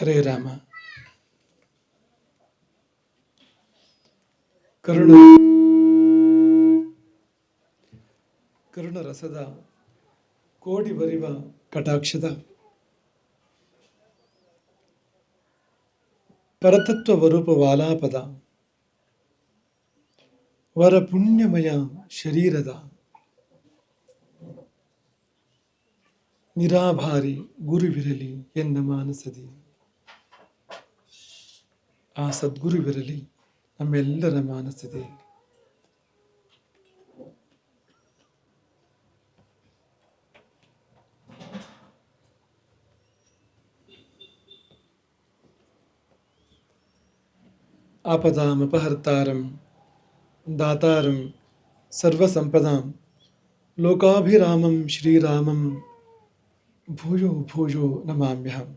ಹರೇ ರಾಮ. ಕರುಣ ಕರುಣ ರಸದ ಕೋಡಿ ಬರಿವ ಕಟಾಕ್ಷದ. ಪರತತ್ವ ವರೂಪ ವಾಲಾಪದ. ವರ ಪುಣ್ಯಮಯ ಶರೀರದ. ನಿರಾಭಾರಿ ಗುರುವಿರಲಿ ಎನ್ನ ಮಾನಸದಿ. ಆ ಸದ್ಗುರುವಿರಲಿ ನಮ್ಮೆಲ್ಲರ ಮಾನಸದಿ ಆಪದಾಮಪಹರ್ತಾರಂ दातारं सर्वसम्पदां लोकाभिरामं श्रीरामं भूयो भूयो नमाम्यहम्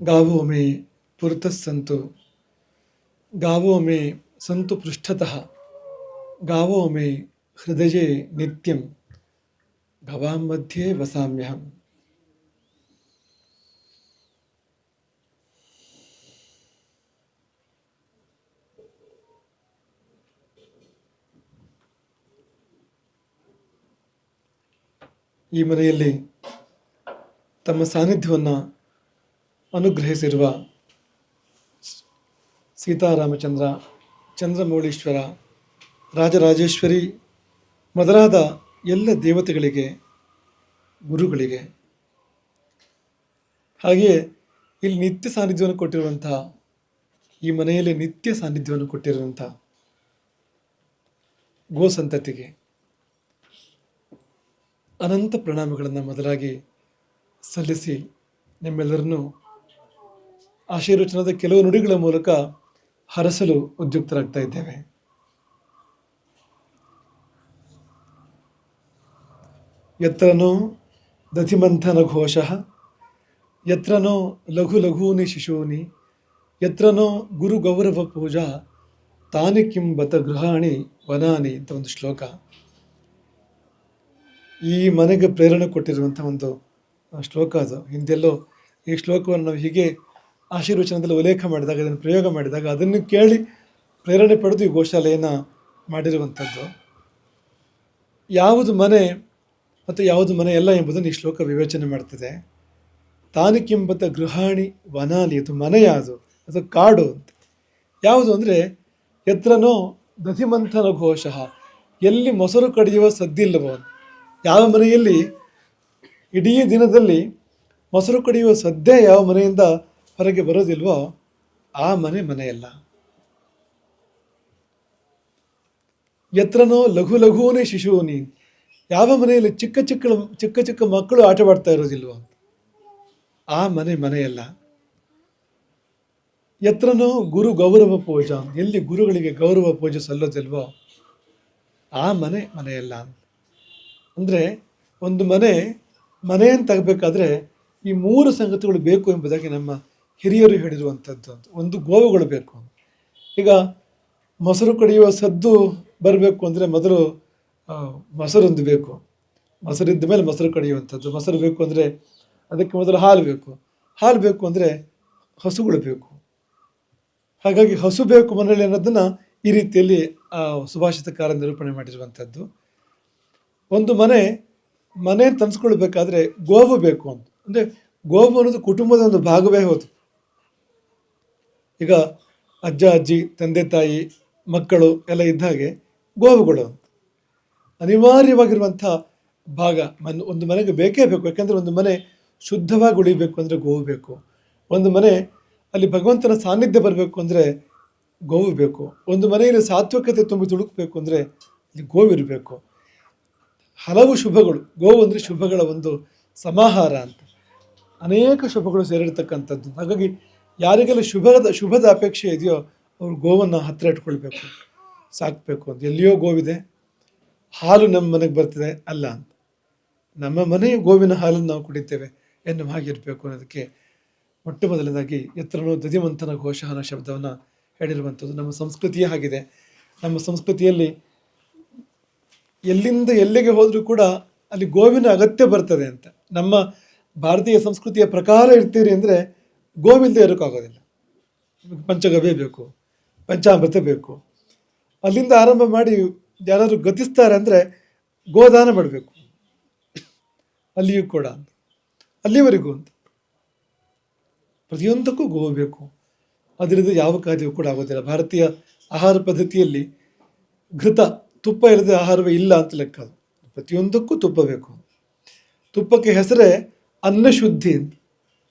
गावो मे पुरतः सन्तु गावो मे सन्तु पृष्ठतः गावो मे हृदये नित्यं गवां मध्ये वसाम्यहम् ಈ ಮನೆಯಲ್ಲಿ ತಮ್ಮ ಸಾನ್ನಿಧ್ಯವನ್ನು ಅನುಗ್ರಹಿಸಿರುವ ಸೀತಾರಾಮಚಂದ್ರ, ಚಂದ್ರಮೌಳೀಶ್ವರ, ರಾಜರಾಜೇಶ್ವರಿ, ಮೊದಲಾದ ಎಲ್ಲ ದೇವತೆಗಳಿಗೆ, ಗುರುಗಳಿಗೆ. ಹಾಗೆಯೇ ಇಲ್ಲಿ ನಿತ್ಯ ಸಾನ್ನಿಧ್ಯವನ್ನು ಕೊಟ್ಟಿರುವಂಥ, ಈ ಮನೆಯಲ್ಲಿ ನಿತ್ಯ ಸಾನ್ನಿಧ್ಯವನ್ನು ಕೊಟ್ಟಿರುವಂಥ ಗೋ ಸಂತತಿಗೆ ಅನಂತ ಪ್ರಣಾಮಗಳನ್ನು ಮೊದಲಾಗಿ ಸಲ್ಲಿಸಿ ನಿಮ್ಮೆಲ್ಲರನ್ನು ಆಶೀರ್ವಚನದ ಕೆಲವು ನುಡಿಗಳ ಮೂಲಕ ಹರಸಲು ಉದ್ಯುಕ್ತರಾಗ್ತಾ ಇದ್ದೇವೆ. ಯತ್ರನೋ ದಧಿಮಂಥನ ಘೋಷ, ಯತ್ರನೋ ಲಘು ಲಘೂನಿ ಶಿಶೂನಿ, ಯತ್ರನೋ ಗುರು ಗೌರವ ಪೂಜಾ, ತಾನಿ ಕಿಂ ಬತ ಗೃಹಾಣಿ ವನಾನಿ ಅಂತ ಒಂದು ಶ್ಲೋಕ. ಈ ಮನೆಗೆ ಪ್ರೇರಣೆ ಕೊಟ್ಟಿರುವಂಥ ಒಂದು ಶ್ಲೋಕ ಅದು. ಹಿಂದೆಲ್ಲೋ ಈ ಶ್ಲೋಕವನ್ನು ನಾವು ಹೀಗೆ ಆಶೀರ್ವಚನದಲ್ಲಿ ಉಲ್ಲೇಖ ಮಾಡಿದಾಗ ಅದನ್ನು ಪ್ರಯೋಗ ಮಾಡಿದಾಗ ಅದನ್ನು ಕೇಳಿ ಪ್ರೇರಣೆ ಪಡೆದು ಈ ಗೋಶಾಲೆಯನ್ನು ಮಾಡಿರುವಂಥದ್ದು. ಯಾವುದು ಮನೆ ಮತ್ತು ಯಾವುದು ಮನೆ ಎಲ್ಲ ಎಂಬುದನ್ನು ಈ ಶ್ಲೋಕ ವಿವೇಚನೆ ಮಾಡ್ತದೆ. ತಾನಿಕೆಂಬತ್ತ ಗೃಹಾಣಿ ವನಾಲಿ ಅದು ಮನೆಯ ಅದು? ಅದು ಕಾಡು ಅಂತ. ಯಾವುದು ಅಂದರೆ, ಎತ್ರನೋ ದಧಿಮಂಥನ ಘೋಷ, ಎಲ್ಲಿ ಮೊಸರು ಕಡಿಯುವ ಸದ್ದಿಲ್ಲವೋ ಯಾವ ಮನೆಯಲ್ಲಿ? ಇಡೀ ದಿನದಲ್ಲಿ ಮೊಸರು ಕಡಿಯುವ ಸದ್ಯ ಯಾವ ಮನೆಯಿಂದ ಹೊರಗೆ ಬರೋದಿಲ್ವೋ ಆ ಮನೆ ಮನೆಯಲ್ಲ. ಎತ್ರನೋ ಲಘು ಲಘುವನೇ ಶಿಶುವನಿ ಯಾವ ಮನೆಯಲ್ಲಿ ಚಿಕ್ಕ ಚಿಕ್ಕ ಚಿಕ್ಕ ಚಿಕ್ಕ ಮಕ್ಕಳು ಆಟವಾಡ್ತಾ ಇರೋದಿಲ್ವೋ? ಆ ಮನೆ ಮನೆಯಲ್ಲ. ಎತ್ರನೋ ಗುರು ಗೌರವ ಪೂಜಾ, ಎಲ್ಲಿ ಗುರುಗಳಿಗೆ ಗೌರವ ಪೂಜೆ ಸಲ್ಲೋದಿಲ್ವೋ? ಆ ಮನೆ ಮನೆಯಲ್ಲ. ಅಂದರೆ ಒಂದು ಮನೆ ಮನೆಯನ್ನು ತಗಬೇಕಾದ್ರೆ ಈ ಮೂರು ಸಂಗತಿಗಳು ಬೇಕು ಎಂಬುದಾಗಿ ನಮ್ಮ ಹಿರಿಯರು ಹೇಳಿರುವಂಥದ್ದು ಒಂದು ಗೋವುಗಳು ಬೇಕು ಈಗ ಮೊಸರು ಕಡಿಯುವ ಸದ್ದು ಬರಬೇಕು ಅಂದರೆ ಮೊದಲು ಮೊಸರೊಂದು ಬೇಕು. ಮೊಸರಿದ್ದ ಮೇಲೆ ಮೊಸರು ಕಡಿಯುವಂಥದ್ದು. ಮೊಸರು ಬೇಕು ಅಂದರೆ ಅದಕ್ಕೆ ಮೊದಲು ಹಾಲು ಬೇಕು. ಹಾಲು ಬೇಕು ಅಂದರೆ ಹಸುಗಳು ಬೇಕು. ಹಾಗಾಗಿ ಹಸು ಬೇಕು ಮನೆಯಲ್ಲಿ ಅನ್ನೋದನ್ನು ಈ ರೀತಿಯಲ್ಲಿ ಸುಭಾಷಿತಕಾರ ನಿರೂಪಣೆ ಮಾಡಿರುವಂಥದ್ದು. ಒಂದು ಮನೆ ಮನೆ ತನ್ಸ್ಕೊಳ್ಬೇಕಾದ್ರೆ ಗೋವು ಬೇಕು ಅಂತ. ಅಂದರೆ ಗೋವು ಅನ್ನೋದು ಕುಟುಂಬದ ಒಂದು ಭಾಗವೇ ಹೋದು ಈಗ ಅಜ್ಜ, ಅಜ್ಜಿ, ತಂದೆ, ತಾಯಿ, ಮಕ್ಕಳು ಎಲ್ಲ ಇದ್ದ ಹಾಗೆ ಗೋವುಗಳು ಅನಿವಾರ್ಯವಾಗಿರುವಂಥ ಭಾಗ ಮನ್, ಒಂದು ಮನೆಗೆ ಬೇಕೇ ಬೇಕು. ಯಾಕೆಂದರೆ ಒಂದು ಮನೆ ಶುದ್ಧವಾಗಿ ಉಳಿಬೇಕು ಅಂದರೆ ಗೋವು ಬೇಕು. ಒಂದು ಮನೆ ಅಲ್ಲಿ ಭಗವಂತನ ಸಾನ್ನಿಧ್ಯ ಬರಬೇಕು ಅಂದರೆ ಗೋವು ಬೇಕು. ಒಂದು ಮನೆಯಲ್ಲಿ ಸಾತ್ವಿಕತೆ ತುಂಬಿ ತುಳುಕಬೇಕು ಅಂದರೆ ಅಲ್ಲಿ ಗೋವಿರಬೇಕು ಹಲವು ಶುಭಗಳು. ಗೋವು ಅಂದರೆ ಶುಭಗಳ ಒಂದು ಸಮಾಹಾರ ಅಂತ. ಅನೇಕ ಶುಭಗಳು ಸೇರಿರ್ತಕ್ಕಂಥದ್ದು. ಹಾಗಾಗಿ ಯಾರಿಗೆಲ್ಲ ಶುಭದ ಶುಭದ ಅಪೇಕ್ಷೆ ಇದೆಯೋ ಅವರು ಗೋವನ್ನು ಹತ್ತಿರ ಇಟ್ಕೊಳ್ಬೇಕು. ಸಾಕಬೇಕು ಅಂತ. ಎಲ್ಲಿಯೋ ಗೋವಿದೆ, ಹಾಲು ನಮ್ಮ ಮನೆಗೆ ಬರ್ತಿದೆ ಅಲ್ಲ ಅಂತ. ನಮ್ಮ ಮನೆಯ ಗೋವಿನ ಹಾಲನ್ನು ನಾವು ಕುಡಿತೇವೆ ಎನ್ನುವ ಹಾಗಿರಬೇಕು ಅನ್ನೋದಕ್ಕೆ ಮೊಟ್ಟ ಮೊದಲನೇದಾಗಿ ಎತ್ತರನು ದಧಿಮಂತನ ಘೋಷಹನ ಶಬ್ದವನ್ನು ಹೇಳಿರುವಂಥದ್ದು. ನಮ್ಮ ಸಂಸ್ಕೃತಿಯೇ ಆಗಿದೆ. ನಮ್ಮ ಸಂಸ್ಕೃತಿಯಲ್ಲಿ ಎಲ್ಲಿಂದ ಎಲ್ಲಿಗೆ ಹೋದರೂ ಕೂಡ ಅಲ್ಲಿ ಗೋವಿನ ಅಗತ್ಯ ಬರ್ತದೆ ಅಂತ. ನಮ್ಮ ಭಾರತೀಯ ಸಂಸ್ಕೃತಿಯ ಪ್ರಕಾರ ಇರ್ತೀರಿ ಅಂದರೆ ಗೋವಿಲ್ಲದೆ ಇರೋಕ್ಕಾಗೋದಿಲ್ಲ ಪಂಚಗವ್ಯ ಬೇಕು, ಪಂಚಾಮೃತ ಬೇಕು. ಅಲ್ಲಿಂದ ಆರಂಭ ಮಾಡಿ ಯಾರಾದರೂ ಗತಿಸ್ತಾರೆ ಅಂದರೆ ಗೋದಾನ ಮಾಡಬೇಕು. ಅಲ್ಲಿಯೂ ಕೂಡ ಅಂತ. ಅಲ್ಲಿವರೆಗೂ ಅಂತ. ಪ್ರತಿಯೊಂದಕ್ಕೂ ಗೋ ಬೇಕು. ಅದರಿಂದ ಯಾವ ಕಾರ್ಯವೂ ಕೂಡ ಆಗೋದಿಲ್ಲ. ಭಾರತೀಯ ಆಹಾರ ಪದ್ಧತಿಯಲ್ಲಿ ಘೃತ, ತುಪ್ಪ ಇಲ್ಲದೆ ಆಹಾರವೇ ಇಲ್ಲ ಅಂತ ಲೆಕ್ಕ ಪ್ರತಿಯೊಂದಕ್ಕೂ ತುಪ್ಪ ಬೇಕು. ತುಪ್ಪಕ್ಕೆ ಹೆಸರೇ ಅನ್ನಶುದ್ಧಿ ಅಂತ.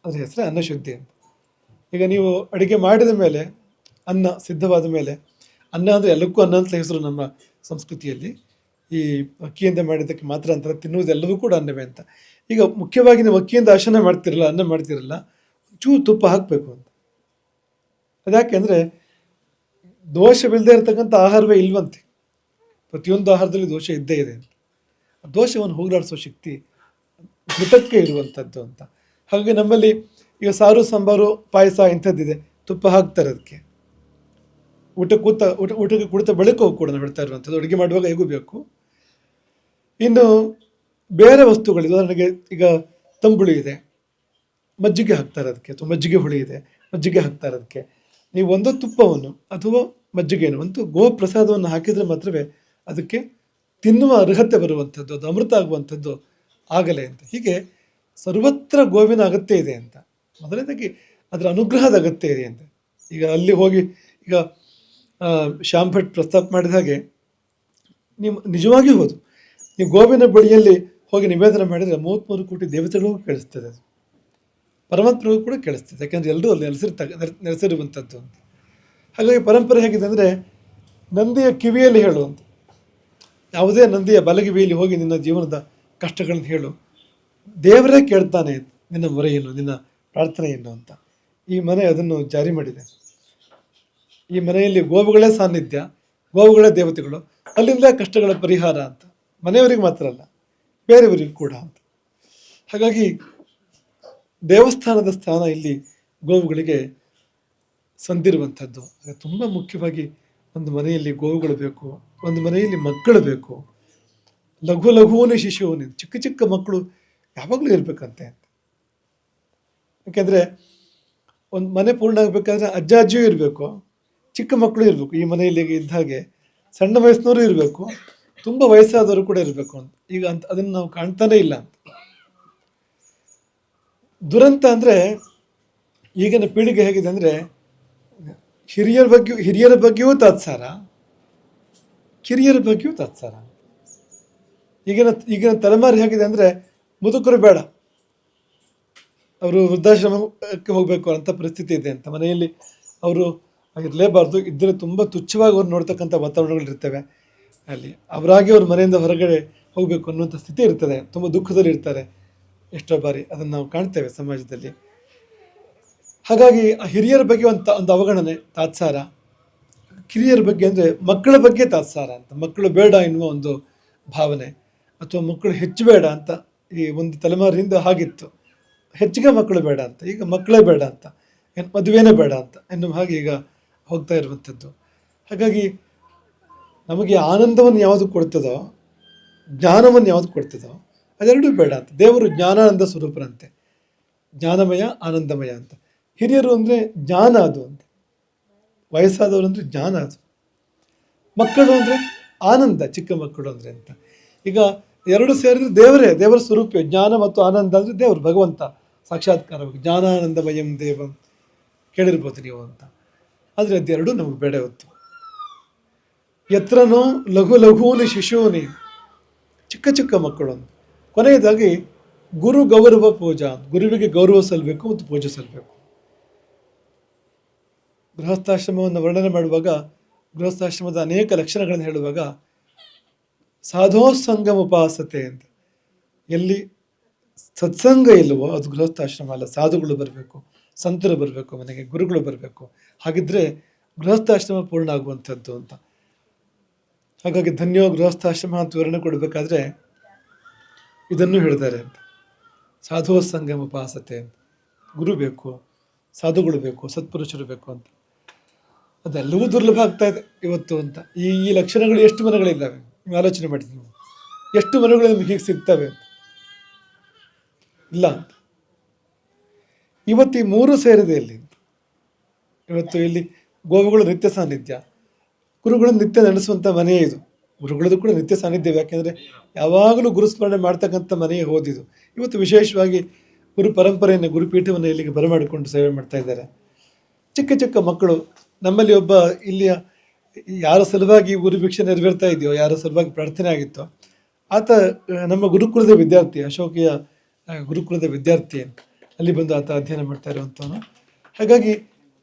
ಅದ್ರ ಹೆಸರೇ ಅನ್ನಶುದ್ಧಿ ಅಂತ. ಈಗ ನೀವು ಅಡುಗೆ ಮಾಡಿದ ಮೇಲೆ, ಅನ್ನ ಸಿದ್ಧವಾದ ಮೇಲೆ, ಅನ್ನ ಅಂದರೆ ಎಲ್ಲಕ್ಕೂ ಅನ್ನ ಅಂತ ಹೆಸರು ನಮ್ಮ ಸಂಸ್ಕೃತಿಯಲ್ಲಿ. ಈ ಅಕ್ಕಿಯಿಂದ ಮಾಡಿದ್ದಕ್ಕೆ ಮಾತ್ರ ಅಂತಾರೆ ತಿನ್ನುವುದೆಲ್ಲವೂ ಕೂಡ ಅನ್ನವೇ ಅಂತ. ಈಗ ಮುಖ್ಯವಾಗಿ ನೀವು ಅಕ್ಕಿಯಿಂದ ಆಶನ ಮಾಡ್ತಿರಲ್ಲ, ಅನ್ನ ಮಾಡ್ತಿರಲ್ಲ ಚೂ ತುಪ್ಪ ಹಾಕಬೇಕು ಅಂತ. ಅದ್ಯಾಕೆ ಅಂದರೆ, ದೋಷವಿಲ್ಲದೆ ಇರತಕ್ಕಂಥ ಆಹಾರವೇ ಇಲ್ವಂತೆ. ಪ್ರತಿಯೊಂದು ಆಹಾರದಲ್ಲಿ ದೋಷ ಇದ್ದೇ ಇದೆ ಅಂತ. ದೋಷವನ್ನು ಹೋಗಲಾಡಿಸೋ ಶಕ್ತಿ ಮೃತಕ್ಕೆ ಇರುವಂಥದ್ದು ಅಂತ. ಹಾಗೆ ನಮ್ಮಲ್ಲಿ ಈಗ ಸಾರು, ಸಾಂಬಾರು, ಪಾಯಸ ಇಂಥದ್ದಿದೆ. ತುಪ್ಪ ಹಾಕ್ತಾರೆ ಅದಕ್ಕೆ. ಊಟ ಕೂತ, ಊಟ, ಊಟಕ್ಕೆ ಕುಡಿತ ಬೆಳಕು ಕೂಡ ನಾವು ಹೇಳ್ತಾ ಇರುವಂಥದ್ದು. ಅಡುಗೆ ಮಾಡುವಾಗ ಹೇಗೂ ಬೇಕು. ಇನ್ನು ಬೇರೆ ವಸ್ತುಗಳಿದೆ. ಉದಾಹರಣೆಗೆ ಈಗ ತಂಬುಳಿ ಇದೆ. ಮಜ್ಜಿಗೆ ಹಾಕ್ತಾರೆ ಅದಕ್ಕೆ. ಅಥವಾ ಮಜ್ಜಿಗೆ ಹುಳಿ ಇದೆ. ಮಜ್ಜಿಗೆ ಹಾಕ್ತಾರೆ ಅದಕ್ಕೆ. ನೀವು ಒಂದು ತುಪ್ಪವನ್ನು ಅಥವಾ ಮಜ್ಜಿಗೆಯನ್ನು, ಒಂದು ಗೋ ಪ್ರಸಾದವನ್ನು ಹಾಕಿದರೆ ಮಾತ್ರವೇ ಅದಕ್ಕೆ ತಿನ್ನುವ ಅರ್ಹತೆ ಬರುವಂಥದ್ದು, ಅದು ಅಮೃತ ಆಗುವಂಥದ್ದು ಆಗಲೇ ಅಂತ. ಹೀಗೆ ಸರ್ವತ್ರ ಗೋವಿನ ಅಗತ್ಯ ಇದೆ ಅಂತ. ಮೊದಲನೇದಾಗಿ ಅದರ ಅನುಗ್ರಹದ ಅಗತ್ಯ ಇದೆ ಅಂತ. ಈಗ ಅಲ್ಲಿ ಹೋಗಿ ಈಗ ಶ್ಯಾಮ್ ಭಟ್ ಪ್ರಸ್ತಾಪ ಮಾಡಿದ ಹಾಗೆ ನೀವು ನಿಜವಾಗಿ ಹೋದು. ನೀವು ಗೋವಿನ ಬಳಿಯಲ್ಲಿ ಹೋಗಿ ನಿವೇದನ ಮಾಡಿದರೆ ಮೂವತ್ತ್ಮೂರು ಕೋಟಿ ದೇವತೆಗಳು ಕೇಳಿಸ್ತದೆ ಅದು. ಪರಮಾತ್ಮರಿಗೂ ಕೂಡ ಕೇಳಿಸ್ತದೆ. ಯಾಕೆಂದರೆ ಎಲ್ಲರೂ ಅಲ್ಲಿ ನೆಲೆಸಿರ್ತ, ನೆಲೆಸಿರುವಂಥದ್ದು ಅಂತ. ಹಾಗಾಗಿ ಪರಂಪರೆ ಹೇಗಿದೆ ಅಂದರೆ ನಂದಿಯ ಕಿವಿಯಲ್ಲಿ ಹೇಳುವಂಥ ಯಾವುದೇ ನಂದಿಯ ಬಲಗಿವಿಯಲ್ಲಿ ಹೋಗಿ ನಿನ್ನ ಜೀವನದ ಕಷ್ಟಗಳನ್ನು ಹೇಳು. ದೇವರೇ ಕೇಳ್ತಾನೆ ನಿನ್ನ ಮೊರೆಯನ್ನು, ನಿನ್ನ ಪ್ರಾರ್ಥನೆಯನ್ನು ಅಂತ. ಈ ಮನೆ ಅದನ್ನು ಜಾರಿ ಮಾಡಿದೆ. ಈ ಮನೆಯಲ್ಲಿ ಗೋವುಗಳೇ ಸಾನ್ನಿಧ್ಯ, ಗೋವುಗಳೇ ದೇವತೆಗಳು, ಅಲ್ಲಿಂದ ಕಷ್ಟಗಳ ಪರಿಹಾರ ಅಂತ. ಮನೆಯವರಿಗೆ ಮಾತ್ರ ಅಲ್ಲ, ಬೇರೆಯವರಿಗೂ ಕೂಡ ಅಂತ. ಹಾಗಾಗಿ ದೇವಸ್ಥಾನದ ಸ್ಥಾನ ಇಲ್ಲಿ ಗೋವುಗಳಿಗೆ ಸಂದಿರುವಂಥದ್ದು. ತುಂಬ ಮುಖ್ಯವಾಗಿ ಒಂದು ಮನೆಯಲ್ಲಿ ಗೋವುಗಳು ಬೇಕು, ಒಂದು ಮನೆಯಲ್ಲಿ ಮಕ್ಕಳು ಬೇಕು. ಲಘು ಲಘುವನೇ ಶಿಶುವನೇ, ಚಿಕ್ಕ ಚಿಕ್ಕ ಮಕ್ಕಳು ಯಾವಾಗಲೂ ಇರಬೇಕಂತೆ. ಯಾಕೆಂದರೆ ಒಂದು ಮನೆ ಪೂರ್ಣ ಆಗಬೇಕಾದ್ರೆ ಅಜ್ಜ ಅಜ್ಜಿಯೂ ಇರಬೇಕು, ಚಿಕ್ಕ ಮಕ್ಕಳು ಇರಬೇಕು ಈ ಮನೆಯಲ್ಲಿ ಇದ್ದ ಹಾಗೆ, ಸಣ್ಣ ವಯಸ್ಸಿನವರು ಇರಬೇಕು, ತುಂಬ ವಯಸ್ಸಾದವರು ಕೂಡ ಇರಬೇಕು ಅಂತ. ಈಗ ಅಂತ ಅದನ್ನು ನಾವು ಕಾಣ್ತಾನೇ ಇಲ್ಲ ಅಂತ. ದುರಂತ ಅಂದರೆ ಈಗಿನ ಪೀಳಿಗೆ ಹೇಗಿದೆ ಅಂದರೆ ಹಿರಿಯರ ಬಗ್ಗೆ, ಹಿರಿಯರ ಬಗ್ಗೆಯೂ ತಾತ್ಸಾರ, ಕಿರಿಯರ ಬಗ್ಗೆಯೂ ತಾತ್ಸಾರ. ಈಗಿನ ಈಗಿನ ತಲೆಮಾರಿ ಹೇಗಿದೆ ಅಂದರೆ ಮುದುಕರು ಬೇಡ. ಅವರು ವೃದ್ಧಾಶ್ರಮಕ್ಕೆ ಹೋಗಬೇಕು ಅಂತ ಪರಿಸ್ಥಿತಿ ಇದೆ ಅಂತ. ಮನೆಯಲ್ಲಿ ಅವರು ಇರಲೇಬಾರ್ದು ಇದ್ದರೆ ತುಂಬ ತುಚ್ಛವಾಗಿ ಅವ್ರು ನೋಡ್ತಕ್ಕಂಥ ವಾತಾವರಣಗಳಿರ್ತವೆ ಅಲ್ಲಿ ಅವರಾಗಿ ಅವ್ರ ಮನೆಯಿಂದ ಹೊರಗಡೆ ಹೋಗಬೇಕು ಅನ್ನುವಂಥ ಸ್ಥಿತಿ ಇರ್ತದೆ. ತುಂಬ ದುಃಖದಲ್ಲಿ ಇರ್ತಾರೆ. ಎಷ್ಟೋ ಬಾರಿ ಅದನ್ನು ನಾವು ಕಾಣ್ತೇವೆ ಸಮಾಜದಲ್ಲಿ. ಹಾಗಾಗಿ ಆ ಹಿರಿಯರ ಬಗ್ಗೆ ಒಂದು ಒಂದು ಅವಗಣನೆ, ತಾತ್ಸಾರ. ಕಿರಿಯರ ಬಗ್ಗೆ ಅಂದರೆ ಮಕ್ಕಳ ಬಗ್ಗೆ ತಾತ್ಸಾರ ಅಂತ. ಮಕ್ಕಳು ಬೇಡ ಎನ್ನುವ ಒಂದು ಭಾವನೆ. ಅಥವಾ ಮಕ್ಕಳು ಹೆಚ್ಚು ಬೇಡ ಅಂತ ಈ ಒಂದು ತಲೆಮಾರಿನಿಂದ ಹಾಗಿತ್ತು. ಹೆಚ್ಚಿಗೆ ಮಕ್ಕಳು ಬೇಡ ಅಂತ. ಈಗ ಮಕ್ಕಳೇ ಬೇಡ ಅಂತ. ಏನು ಮದುವೆನೇ ಬೇಡ ಅಂತ. ಎನ್ನುವ ಹಾಗೆ ಈಗ ಹೋಗ್ತಾ ಇರುವಂಥದ್ದು. ಹಾಗಾಗಿ ನಮಗೆ ಆನಂದವನ್ನು ಯಾವುದು ಕೊಡ್ತದೋ, ಜ್ಞಾನವನ್ನು ಯಾವುದು ಕೊಡ್ತದೋ, ಅದೆರಡೂ ಬೇಡ ಅಂತ. ದೇವರು ಜ್ಞಾನಾನಂದ ಸ್ವರೂಪರಂತೆ ಜ್ಞಾನಮಯ, ಆನಂದಮಯ ಅಂತ. ಹಿರಿಯರು ಅಂದರೆ ಜ್ಞಾನ ಅದು ಅಂತ. ವಯಸ್ಸಾದವರು ಅಂದರೆ ಜ್ಞಾನ ಅದು. ಮಕ್ಕಳು ಅಂದರೆ ಆನಂದ, ಚಿಕ್ಕ ಮಕ್ಕಳು ಅಂದರೆ ಅಂತ. ಈಗ ಎರಡು ಸೇರಿದ್ರೆ ದೇವರೇ, ದೇವರ ಸ್ವರೂಪ ಜ್ಞಾನ ಮತ್ತು ಆನಂದ ಅಂದರೆ ದೇವರು, ಭಗವಂತ. ಸಾಕ್ಷಾತ್ಕಾರವಾಗಿ ಜ್ಞಾನಾನಂದಮಯಂ ದೇವಂ ಕೇಳಿರ್ಬೋದು ನೀವು ಅಂತ. ಆದರೆ ಅದೆರಡೂ ನಮಗೆ ಬೇಡ ಹೊತ್ತು ಎತ್ರನೋ ಲಘು ಲಘೂನಿ ಶಿಶೂನಿ ಚಿಕ್ಕ ಚಿಕ್ಕ ಮಕ್ಕಳು ಅಂತ ಕೊನೆಯದಾಗಿ ಗುರು ಗೌರವ ಪೂಜಾ ಗುರುವಿಗೆ ಗೌರವ ಸಲ್ಲಬೇಕು ಮತ್ತು ಪೂಜೆ ಸಲ್ಲಬೇಕು ಗೃಹಸ್ಥಾಶ್ರಮವನ್ನು ವರ್ಣನೆ ಮಾಡುವಾಗ, ಗೃಹಸ್ಥಾಶ್ರಮದ ಅನೇಕ ಲಕ್ಷಣಗಳನ್ನು ಹೇಳುವಾಗ ಸಾಧೋ ಸಂಗಮ ಉಪಾಸತೆ ಅಂತ. ಎಲ್ಲಿ ಸತ್ಸಂಗ ಇಲ್ಲವೋ ಅದು ಗೃಹಸ್ಥಾಶ್ರಮ ಅಲ್ಲ, ಸಾಧುಗಳು ಬರಬೇಕು, ಸಂತರು ಬರಬೇಕು, ಮನೆಗೆ ಗುರುಗಳು ಬರಬೇಕು. ಹಾಗಿದ್ರೆ ಗೃಹಸ್ಥಾಶ್ರಮ ಪೂರ್ಣ ಆಗುವಂಥದ್ದು ಅಂತ. ಹಾಗಾಗಿ ಧನ್ಯೋ ಗೃಹಸ್ಥಾಶ್ರಮ ಅಂತ ವಿವರಣೆ ಕೊಡಬೇಕಾದ್ರೆ ಇದನ್ನು ಹೇಳ್ತಾರೆ ಅಂತ. ಸಾಧು ಸಂಗಮ ಉಪಾಸತೆ ಅಂತ. ಗುರು ಬೇಕು, ಸಾಧುಗಳು ಬೇಕು, ಸತ್ಪುರುಷರು ಬೇಕು ಅಂತ. ಅದೆಲ್ಲವೂ ದುರ್ಲಭ ಆಗ್ತಾ ಇದೆ ಇವತ್ತು ಅಂತ. ಈ ಈ ಲಕ್ಷಣಗಳು ಎಷ್ಟು ಮನೆಗಳಿದ್ದಾವೆ ನೀವು ಆಲೋಚನೆ ಮಾಡಿದ್ದೀವಿ ಎಷ್ಟು ಮನೆಗಳು ನಿಮಗೆ ಹೀಗೆ ಸಿಗ್ತವೆ ಅಂತ. ಇಲ್ಲ ಅಂತ ಇವತ್ತು ಈ ಮೂರು ಸೇರಿದೆ ಇಲ್ಲಿ ಇವತ್ತು ಇಲ್ಲಿ ಗೋವುಗಳು ನಿತ್ಯ ಸಾನ್ನಿಧ್ಯ. ಗುರುಗಳು ನಿತ್ಯ ನಡೆಸುವಂಥ ಮನೆ ಇದು. ಗುರುಗಳದ್ದು ಕೂಡ ನಿತ್ಯ ಸಾನ್ನಿಧ್ಯ, ಯಾಕೆಂದರೆ ಯಾವಾಗಲೂ ಗುರುಸ್ಮರಣೆ ಮಾಡ್ತಕ್ಕಂಥ ಮನೆಯೇ ಹೋದಿದು ಇವತ್ತು ವಿಶೇಷವಾಗಿ ಗುರು ಪರಂಪರೆಯನ್ನು ಗುರುಪೀಠವನ್ನು ಇಲ್ಲಿಗೆ ಬರಮಾಡಿಕೊಂಡು ಸೇವೆ ಮಾಡ್ತಾ ಇದ್ದಾರೆ. ಚಿಕ್ಕ ಚಿಕ್ಕ ಮಕ್ಕಳು, ನಮ್ಮಲ್ಲಿ ಒಬ್ಬ ಇಲ್ಲಿಯ ಯಾರ ಸಲುವಾಗಿ ಗುರು ಭಿಕ್ಷೆ ನೆರವೇರ್ತಾ ಇದೆಯೋ, ಯಾರ ಸಲುವಾಗಿ ಪ್ರಾರ್ಥನೆ ಆಗಿತ್ತೋ, ಆತ ನಮ್ಮ ಗುರುಕುಲದ ವಿದ್ಯಾರ್ಥಿ ಅಶೋಕಿಯ ಗುರುಕುಲದ ವಿದ್ಯಾರ್ಥಿ ಅಲ್ಲಿ ಬಂದು ಆತ ಅಧ್ಯಯನ ಮಾಡ್ತಾ ಇರುವಂಥವನು. ಹಾಗಾಗಿ